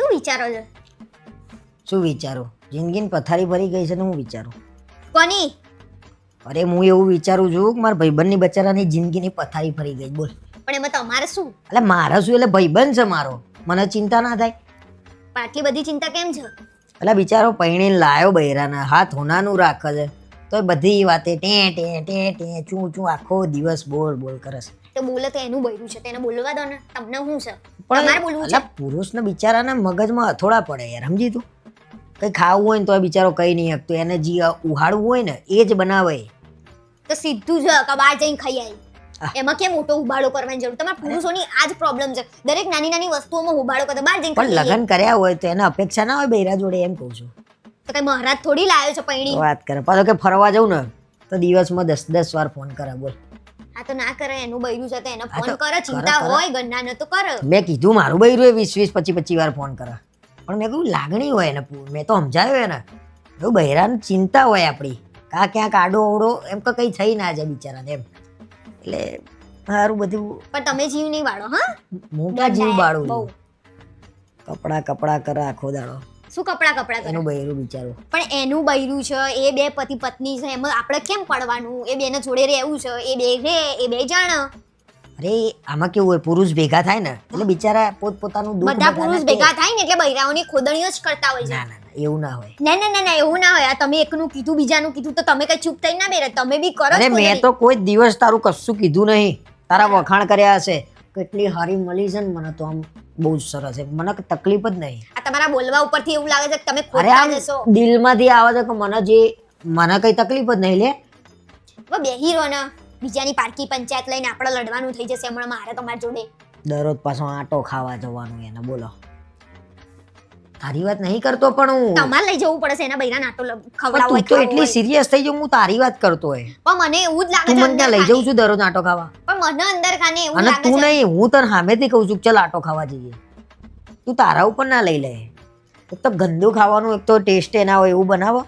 શું વિચારો છો? શું વિચારું? જિંદગીની પથારી ભરી ગઈ છે ને હું વિચારું? કોની? અરે હું એવું વિચારું છું કે મારા ભાઈબંધની બચારાની જિંદગીની પથારી ફરી ગઈ બોલ. પણ એમાં તમારે શું? એટલે મારા શું? એટલે ભાઈબંધ છે મારો. મને ચિંતા ના થાય. પણ આટલી બધી ચિંતા કેમ છે? એટલે બિચારો પૈણીને લાયો બૈરાના હાથ હોનાનું રાખે છે. તો એ બધી વાતે ટે ટે ટે ટે ચું ચું આખો દિવસ બોલ બોલ કરે છે. તો બોલે તો એનું બૈરું છે તેને બોલવા દો ને. તમને શું છે? તમારે બોલવું છે? પુરુષને બિચારાને મગજમાં અથોડા પડે યાર સમજી તું? કંઈ ખાવું હોય ને તો બિચારો કઈ નહીં શકતો એને જે ઉહાડવું હોય ને એ જ બનાવે. તો સીધું જ કબાર જઈને ખાઈ. આવી એમાં કેમ મોટો ઉભાડો કરવાની જરૂર? તમારા પુરુષોની આ જ પ્રોબ્લેમ છે. દરેક નાની નાની વસ્તુઓમાં ઉબાડો કરતા બહાર જઈને પણ લગ્ન કર્યા હોય તો એને અપેક્ષા ના હોય બૈરા જોડે એમ કહું છું. તો કઈ મહારાજ થોડી લાવ્યો છે પૈણી? વાત કરે. પાછો કે ફરવા જવું ને તો દિવસમાં દસ દસ વાર ફોન કરે બોલ. આ તો ના કરે એનું બૈરું છે તો એને ફોન કરે ચિંતા હોય ગન્ના તો કરે. મેં કીધું મારું બૈરું એ વીસ વીસ પચી પચી વાર ફોન કરે. પણ મેં કહ્યું લાગણી હોય એને મેં તો સમજાવ્યો એને. જો બૈરાને ચિંતા હોય આપણી. કા ક્યાંક આડો અવડો એમ તો કંઈ થઈ ના જાય બિચારાને એમ. એટલે સારું બધું પણ તમે જીવ નહીં વાળો હા? મોટા જીવ બહુ. કપડા કપડા કરે આખો દાડો. શું કપડા કપડા એનું બૈરું બિચારું. પણ એનું બૈરું છે એ બે પતિ પત્ની છે એમાં આપણે કેમ પડવાનું? એ બેને જોડે રહેવું છે એ બે રે એ બે જાણ. અરે આમાં કેવું હોય પુરુષ ભેગા થાય ને એટલે બિચારા પોત પોતાનું દુઃખ બધા પુરુષ ભેગા થાય ને એટલે બૈરાઓની ખોદણીઓ જ કરતા હોય છે. ના ના ના એવું ના હોય. ના ના ના ના એવું ના હોય. આ તમે એકનું કીધું બીજાનું કીધું તો તમે કઈ ચૂપ થઈ ના બેરે? તમે બી કરો અરે મેં તો કોઈ દિવસ તારું કશું કીધું નહીં. તારા વખાણ કર્યા હશે. કેટલી હારી મળી છે ને મને તો આમ. બહુ જ સરસ છે. મને તકલીફ જ નહીં. આ તમારા બોલવા ઉપરથી એવું લાગે છે કે તમે ખોટા જશો. દિલમાંથી આવે છે કે મને જે મને કઈ તકલીફ જ નહીં લે. હવે બેહી રહો ને બીજાની પારકી પંચાયત લઈને આપણે લડવાનું થઈ જશે હમણાં મારે તમારા જોડે. દરરોજ પાછો આટો ખાવા જવાનું એને બોલો. તારી વાત નહીં કરતો પણ હું. તમારે લઈ જવું પડશે એના બૈરા નાટો ખવડાવો તું તો એટલી સિરિયસ થઈ જાઉં હું તારી વાત કરતો હે પણ મને એવું જ લાગે છે મને લઈ જઉં છું દરરોજ નાટો ખાવા. પણ મને અંદર ખાને એવું અને તું નહીં હું તને સામેથી કહું છું ચાલ આટો ખાવા જઈએ. તું તારા ઉપર ના લઈ લે. એક તો ગંદુ ખાવાનું એક તો ટેસ્ટ એના હોય એવું બનાવો.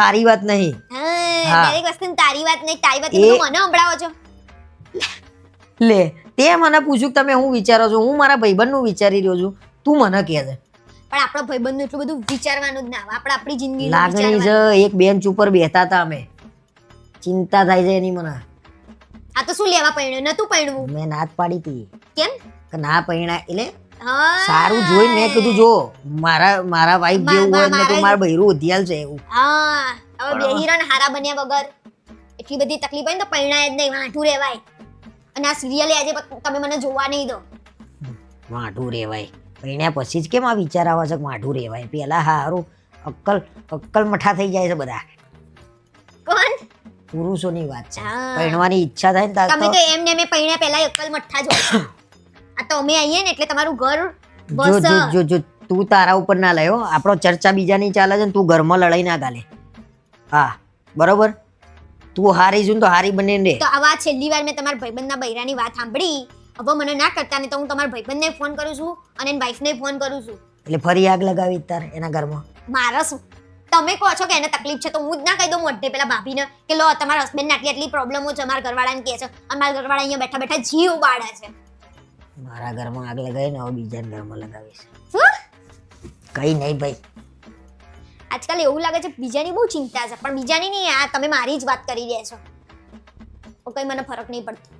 તારી વાત નહીં. દરેક વસ્તુ તારી વાત નહીં તારી વાત મને સંભળાવો છો. લે તે મને પૂછ્યું કે તમે હું વિચારો છો? હું મારા ભાઈબંધનું વિચારી રહ્યો છું. તું મને કહે છે. પણ આપણા ભાઈબંધનું એટલું બધું વિચારવાનું જ ના આવે. આપણે આપણી જિંદગી લાગણી છે એક બેન્ચ ઉપર બેઠા હતા અમે. ચિંતા થાય છે એની મને. આ તો શું લેવા પૈણ્યું નતું પૈણવું મેં નાત પાડી હતી. કેમ? કે ના પૈણા એટલે સારું જોઈ મેં કીધું જો મારા મારા વાઈફ જેવું હોય ને તો મારા- બૈરું ઉધિયાલ છે એવું. હા. હવે બે હિરણ હારા બન્યા વગર. એટલી બધી તકલીફ હોય ને તો પૈણા જ નહીં વાંઠું રહેવાય. અને આ સિરિયલ આજે તમે મને જોવા નહીં દો. વાંઠું રેવાય પૈણ્યા પછી જ કેમ આ વિચાર આવે છે કે માઢું રહેવાય? પેલા હારું અક્કલ અક્કલ મઠા થઈ જાય છે બધા. કોણ? પુરુષોની વાત છે. પરણવાની ઈચ્છા થાય ને તમે તો એમ ને મેં પૈણ્યા પહેલા અક્કલ મઠા જો આ તો અમે આવીએ ને એટલે તમારું ઘર જો જો જો તું તારા ઉપર ના લાયો. આપણો ચર્ચા બીજાની ચાલે છે ને તું ઘરમાં લડાઈ ના ગાલે. હા બરોબર? તું હારી છું ને તો હારી બને રે. તો આવા છેલ્લી વાર મેં તમારા ભાઈબંધના બૈરાની વાત સાંભળી. હવે મને ના કરતા ને તો હું તમારા ભાઈબંધને ફોન કરું છું અને એની વાઈફને ફોન કરું છું. એટલે ફરી આગ લગાવી તાર એના ઘરમાં. મારા શું? તમે કહો છો કે એને તકલીફ છે તો હું જ ના કહી દઉં મોઢે પેલા ભાભીને કે લો તમારા હસબન્ડને આટલી આટલી પ્રોબ્લેમો છે અમારા ઘરવાળાને કહે છે. અને મારા ઘરવાળા અહીંયા બેઠા બેઠા જીવ બાળા છે. મારા ઘરમાં આગ લગાવી ને હવે બીજા ઘરમાં લગાવીશ. કઈ નહીં ભાઈ. આજકાલ એવું લાગે છે બીજાની બહુ ચિંતા છે પણ બીજાની નહીં આ તમે મારી જ વાત કરી રહ્યા છો. કઈ મને ફરક નહીં પડતો.